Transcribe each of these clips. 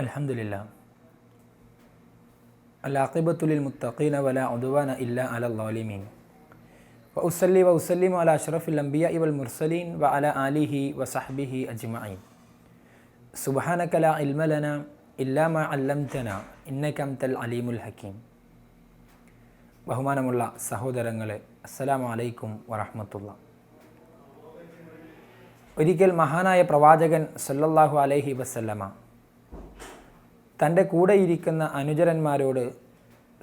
അലഹമില്ല അലാഖിബത്തുലിൽ മുത്തഖീന വല ഉദുവാന ഇല്ല അലീമീൻ വൗസല്ലി വൗസല്ലിം അല അഷറഫുൽ അംബിയ ഇവൽ മുർസലീൻ വ അല ആലിഹി വസഹബിഹി അജ്മഈൻ. സുബാനക ലാ ഇൽമ ലന ഇല്ലാ മാ അല്ലംതന ഇന്നക അൻതൽ അലീമുൽ ഹക്കീം. ബഹുമാനമുള്ള സഹോദരങ്ങളെ അസ്സലാമു അലൈക്കും വറഹ്മത്തുള്ള. ഒരിക്കൽ മഹാനായ പ്രവാചകൻ സല്ലല്ലാഹു അലൈഹി വസല്ലമ തന്റെ കൂടെ ഇരിക്കുന്ന അനുചരന്മാരോട്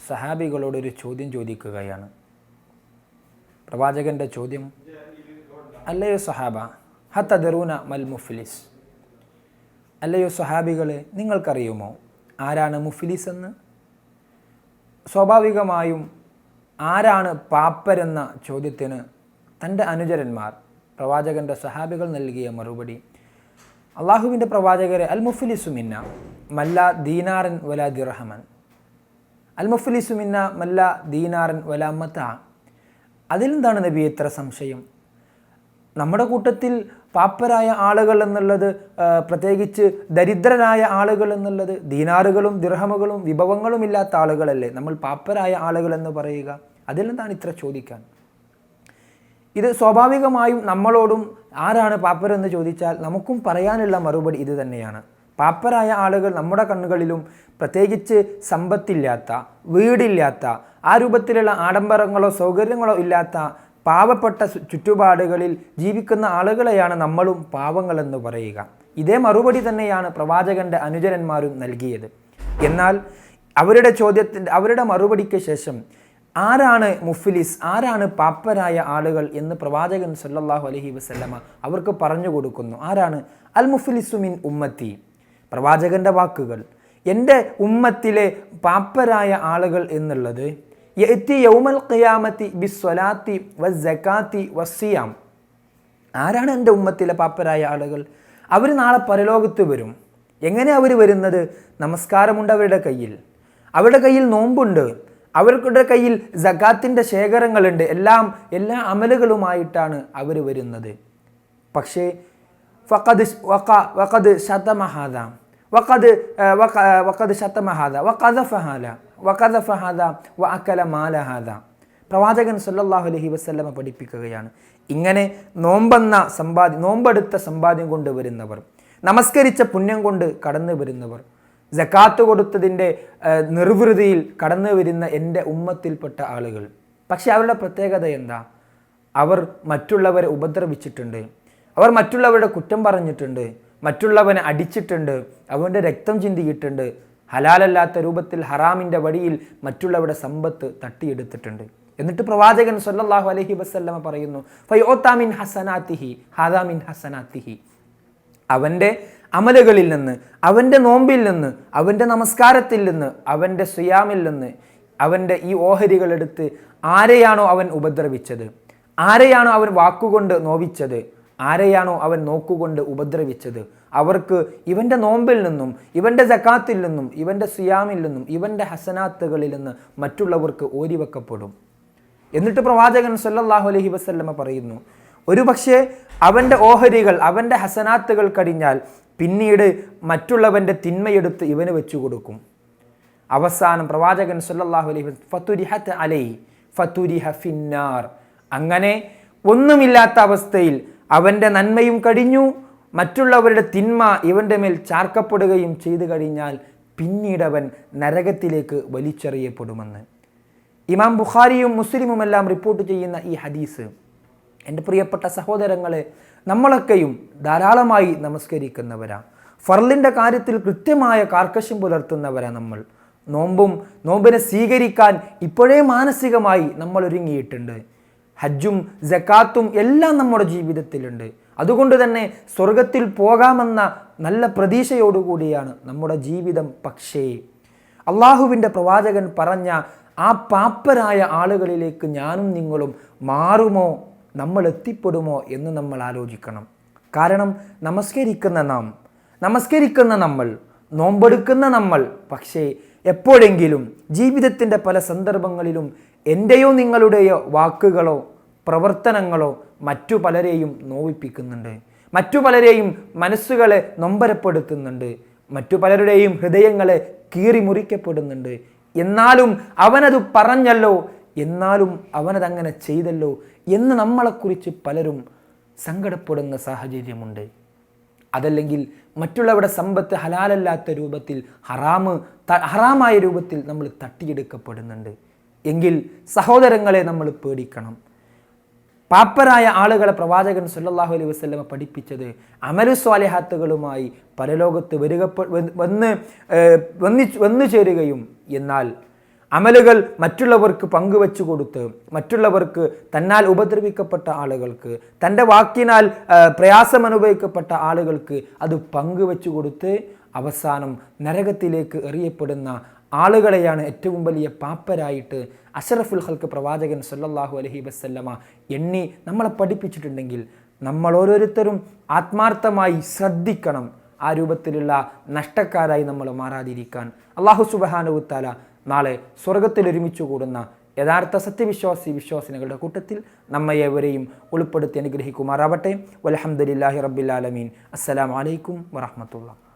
സഹാബികളോട് ഒരു ചോദ്യം ചോദിക്കുകയാണ്. പ്രവാചകന്റെ ചോദ്യം അല്ലയോ സഹാബ ഹത്തദറൂന മൽ മുഫ്ലിസ്? അല്ലയോ സഹാബികളെ നിങ്ങൾക്കറിയുമോ ആരാണ് മുഫ്ലിസ് എന്ന്? സ്വാഭാവികമായും ആരാണ് പാപ്പരെന്ന ചോദ്യത്തിന് തന്റെ അനുചരന്മാർ പ്രവാചകന്റെ സഹാബികൾ നൽകിയ മറുപടി അള്ളാഹുവിന്റെ പ്രവാചകരെ അൽ മുഫ്ലിസുമിന്ന മല്ല ദീനാറൻ വല ദിറഹമൻ അൽ മുഫ്ലിസുമിന്ന മല്ല ദീനാറൻ വല മത്ത. അതിലെന്താണ് നബി ഇത്ര സംശയം? നമ്മുടെ കൂട്ടത്തിൽ പാപ്പരായ ആളുകൾ എന്നുള്ളത് പ്രത്യേകിച്ച് ദരിദ്രരായ ആളുകൾ എന്നുള്ളത് ദീനാറുകളും ദിർഹമുകളും വിഭവങ്ങളും ഇല്ലാത്ത ആളുകളല്ലേ? നമ്മൾ പാപ്പരായ ആളുകൾ എന്ന് പറയുക. അതിലെന്താണ് ഇത്ര ചോദിക്കാൻ? ഇത് സ്വാഭാവികമായും നമ്മളോടും ആരാണ് പാപ്പരെന്ന് ചോദിച്ചാൽ നമുക്കും പറയാനുള്ള മറുപടി ഇത് തന്നെയാണ്. പാപ്പരായ ആളുകൾ നമ്മുടെ കണ്ണുകളിലും പ്രത്യേകിച്ച് സമ്പത്തില്ലാത്ത വീടില്ലാത്ത ആ രൂപത്തിലുള്ള ആഡംബരങ്ങളോ സൗകര്യങ്ങളോ ഇല്ലാത്ത പാവപ്പെട്ട ചുറ്റുപാടുകളിൽ ജീവിക്കുന്ന ആളുകളെയാണ് നമ്മളും പാവങ്ങളെന്ന് പറയുക. ഇതേ മറുപടി തന്നെയാണ് പ്രവാചകന്റെ അനുജരന്മാരും നൽകിയത്. എന്നാൽ അവരുടെ ചോദ്യത്തിന്റെ അവരുടെ മറുപടിക്ക് ശേഷം ആരാണ് മുഫ്ലിസ്? ആരാണ് പാപ്പരായ ആളുകൾ എന്ന് പ്രവാചകൻ സല്ലാഹു അലഹി വസല്ലമ അവർക്ക് പറഞ്ഞു കൊടുക്കുന്നു. ആരാണ്? അൽ മുഫ്ലിസു മിൻ ഉമ്മത്തി. പ്രവാചകന്റെ വാക്കുകൾ. എന്റെ ഉമ്മത്തിലെ പാപ്പരായ ആളുകൾ എന്നുള്ളത് യഅ്തി യൗമൽ ഖിയാമത്തി ബിസ്വലാത്തി വസ്സകാത്തി വസ്സിയാം. ആരാണ് എന്റെ ഉമ്മത്തിലെ പാപ്പരായ ആളുകൾ? അവർ നാളെ പരലോകത്ത് വരും. എങ്ങനെ അവർ വരുന്നത്? നമസ്കാരമുണ്ട് അവരുടെ കയ്യിൽ. അവരുടെ കയ്യിൽ നോമ്പുണ്ട്. അവരുടെ കയ്യിൽ ജക്കാത്തിന്റെ ശേഖരങ്ങളുണ്ട്. എല്ലാം എല്ലാ അമലുകളുമായിട്ടാണ് അവർ വരുന്നത്. പക്ഷേ വക്കത് വഖദ് ശതമഹാദ വക്കത് വക്ക വക്കത് ശതമഹാദ വഖദഫഹാല വക്കതഫഹാദ വ അക്കല മാലഹാദ പ്രവാചകൻ സല്ലാഹു അലഹി വസല്ലമ പഠിപ്പിക്കുകയാണ്. ഇങ്ങനെ നോമ്പെന്ന സമ്പാദ്യം നോമ്പെടുത്ത സമ്പാദ്യം കൊണ്ട് വരുന്നവർ നമസ്കരിച്ച പുണ്യം കൊണ്ട് കടന്നു വരുന്നവർ ജക്കാത്ത് കൊടുത്തതിന്റെ നിർവൃതിയിൽ കടന്നു വരുന്ന എന്റെ ഉമ്മത്തിൽപ്പെട്ട ആളുകൾ. പക്ഷെ അവരുടെ പ്രത്യേകത എന്താ? അവർ മറ്റുള്ളവരെ ഉപദ്രവിച്ചിട്ടുണ്ട്. അവർ മറ്റുള്ളവരുടെ കുറ്റം പറഞ്ഞിട്ടുണ്ട്. മറ്റുള്ളവനെ അടിച്ചിട്ടുണ്ട്. അവന്റെ രക്തം ചിന്തിയിട്ടുണ്ട്. ഹലാലല്ലാത്ത രൂപത്തിൽ ഹറാമിന്റെ വഴിയിൽ മറ്റുള്ളവരുടെ സമ്പത്ത് തട്ടിയെടുത്തിട്ടുണ്ട്. എന്നിട്ട് പ്രവാചകൻ സല്ലല്ലാഹു അലൈഹി വസല്ലമ പറയുന്നു ഫയോത്താമിൻ ഹസനാത്തിഹി ഹാദാമിൻ ഹസനാത്തിഹി. അവന്റെ അമലുകളിൽ നിന്ന് അവന്റെ നോമ്പിൽ നിന്ന് അവന്റെ നമസ്കാരത്തിൽ നിന്ന് അവന്റെ സുയാമിൽ നിന്ന് അവന്റെ ഈ ഓഹരികളെടുത്ത് ആരെയാണോ അവൻ ഉപദ്രവിച്ചത്? ആരെയാണോ അവൻ വാക്കുകൊണ്ട് നോവിച്ചത്? ആരെയാണോ അവൻ നോക്കുകൊണ്ട് ഉപദ്രവിച്ചത്? അവർക്ക് ഇവന്റെ നോമ്പിൽ നിന്നും ഇവന്റെ ജക്കാത്തിൽ നിന്നും ഇവന്റെ സുയാമിൽ നിന്നും ഇവന്റെ ഹസനാത്തുകളിൽ നിന്ന് മറ്റുള്ളവർക്ക് ഓരിവെക്കപ്പെടും. എന്നിട്ട് പ്രവാചകൻ സല്ലാഹു അലഹി വസ്ല്ലമ്മ പറയുന്നു ഒരു പക്ഷേ അവന്റെ ഓഹരികൾ അവന്റെ ഹസനാത്തുകൾ കഴിഞ്ഞാൽ പിന്നീട് മറ്റുള്ളവന്റെ തിന്മയെടുത്ത് ഇവന് വെച്ചു കൊടുക്കും. അവസാനം പ്രവാചകൻ സല്ലാഹു അലൈഹി വസല്ലം ഫതുരിഹത്ത് അലൈ ഫതുരിഹ ഫിന്നാർ. അങ്ങനെ ഒന്നുമില്ലാത്ത അവസ്ഥയിൽ അവന്റെ നന്മയും കഴിഞ്ഞു മറ്റുള്ളവരുടെ തിന്മ ഇവന്റെ മേൽ ചാർക്കപ്പെടുകയും ചെയ്തു കഴിഞ്ഞാൽ പിന്നീട് അവൻ നരകത്തിലേക്ക് വലിച്ചെറിയപ്പെടുമെന്ന്. ഇമാം ബുഖാരിയും മുസ്ലിമുമെല്ലാം റിപ്പോർട്ട് ചെയ്യുന്ന ഈ ഹദീസ് എന്റെ പ്രിയപ്പെട്ട സഹോദരങ്ങളെ നമ്മളൊക്കെയും ധാരാളമായി നമസ്കരിക്കുന്നവരാ ഫർലിന്റെ കാര്യത്തിൽ കൃത്യമായ കാർക്കശ്യം പുലർത്തുന്നവരാ നമ്മൾ. നോമ്പും നോമ്പിനെ സ്വീകരിക്കാൻ ഇപ്പോഴേ മാനസികമായി നമ്മൾ ഒരുങ്ങിയിട്ടുണ്ട്. ഹജ്ജും ജക്കാത്തും എല്ലാം നമ്മുടെ ജീവിതത്തിലുണ്ട്. അതുകൊണ്ട് തന്നെ സ്വർഗത്തിൽ പോകാമെന്ന നല്ല പ്രതീക്ഷയോടുകൂടിയാണ് നമ്മുടെ ജീവിതം. പക്ഷേ അള്ളാഹുവിന്റെ പ്രവാചകൻ പറഞ്ഞ ആ പാപ്പരായ ആളുകളിലേക്ക് ഞാനും നിങ്ങളും മാറുമോ? നമ്മൾ എത്തിപ്പെടുമോ എന്ന് നമ്മൾ ആലോചിക്കണം. കാരണം നമസ്കരിക്കുന്ന നാം നമസ്കരിക്കുന്ന നമ്മൾ നോമ്പെടുക്കുന്ന നമ്മൾ പക്ഷേ എപ്പോഴെങ്കിലും ജീവിതത്തിന്റെ പല സന്ദർഭങ്ങളിലും എന്റെയോ നിങ്ങളുടെയോ വാക്കുകളോ പ്രവർത്തനങ്ങളോ മറ്റു പലരെയും നോവിപ്പിക്കുന്നുണ്ട്. മറ്റു പലരെയും മനസ്സുകളെ നൊമ്പരപ്പെടുത്തുന്നുണ്ട്. മറ്റു പലരുടെയും ഹൃദയങ്ങളെ കീറി മുറിക്കപ്പെടുന്നുണ്ട് എന്നാലും അവനത് പറഞ്ഞല്ലോ എന്നാലും അവനതങ്ങനെ ചെയ്തല്ലോ എന്ന് നമ്മളെക്കുറിച്ച് പലരും സങ്കടപ്പെടുന്ന സാഹചര്യമുണ്ട്. അതല്ലെങ്കിൽ മറ്റുള്ളവരുടെ സമ്പത്ത് ഹലാലല്ലാത്ത രൂപത്തിൽ ഹറാമ് ഹറാമായ രൂപത്തിൽ നമ്മൾ തട്ടിയെടുക്കപ്പെടുന്നുണ്ട്. എങ്കിൽ സഹോദരങ്ങളെ നമ്മൾ പേടിക്കണം. പാപ്പരായ ആളുകളെ പ്രവാചകൻ സല്ലല്ലാഹു അലൈഹി വസ്ലമ പഠിപ്പിച്ചത് അമലു സ്വാലിഹാത്തുകളുമായി പരലോകത്ത് വരിക വന്നി വന്നു ചേരുകയും എന്നാൽ അമലുകൾ മറ്റുള്ളവർക്ക് പങ്കുവെച്ചു കൊടുത്ത് മറ്റുള്ളവർക്ക് തന്നാൽ ഉപദ്രവിക്കപ്പെട്ട ആളുകൾക്ക് തന്റെ വാക്കിനാൽ പ്രയാസമനുഭവിക്കപ്പെട്ട ആളുകൾക്ക് അത് പങ്കുവെച്ചു കൊടുത്ത് അവസാനം നരകത്തിലേക്ക് എറിയപ്പെടുന്ന ആളുകളെയാണ് ഏറ്റവും വലിയ പാപ്പരായിട്ട് അഷറഫുൽ ഹൽക്ക് പ്രവാചകൻ സല്ലാഹു അലഹി വസല്ലമ എണ്ണി നമ്മളെ പഠിപ്പിച്ചിട്ടുണ്ടെങ്കിൽ നമ്മൾ ഓരോരുത്തരും ആത്മാർത്ഥമായി ശ്രദ്ധിക്കണം ആ രൂപത്തിലുള്ള നഷ്ടക്കാരായി നമ്മൾ മാറാതിരിക്കാൻ. അള്ളാഹു സുബഹാനുത്താല നാളെ സ്വർഗത്തിൽ ഒരുമിച്ച് കൂടുന്ന യഥാർത്ഥ സത്യവിശ്വാസി വിശ്വാസിനികളുടെ കൂട്ടത്തിൽ നമ്മെ ഏവരെയും ഉൾപ്പെടുത്തി അനുഗ്രഹിക്കുമാറാവട്ടെ. വലഹമുല്ലാഹി റബ്ബിലാലമീൻ അസ്സലാമലൈക്കും വറഹമത്തുള്ള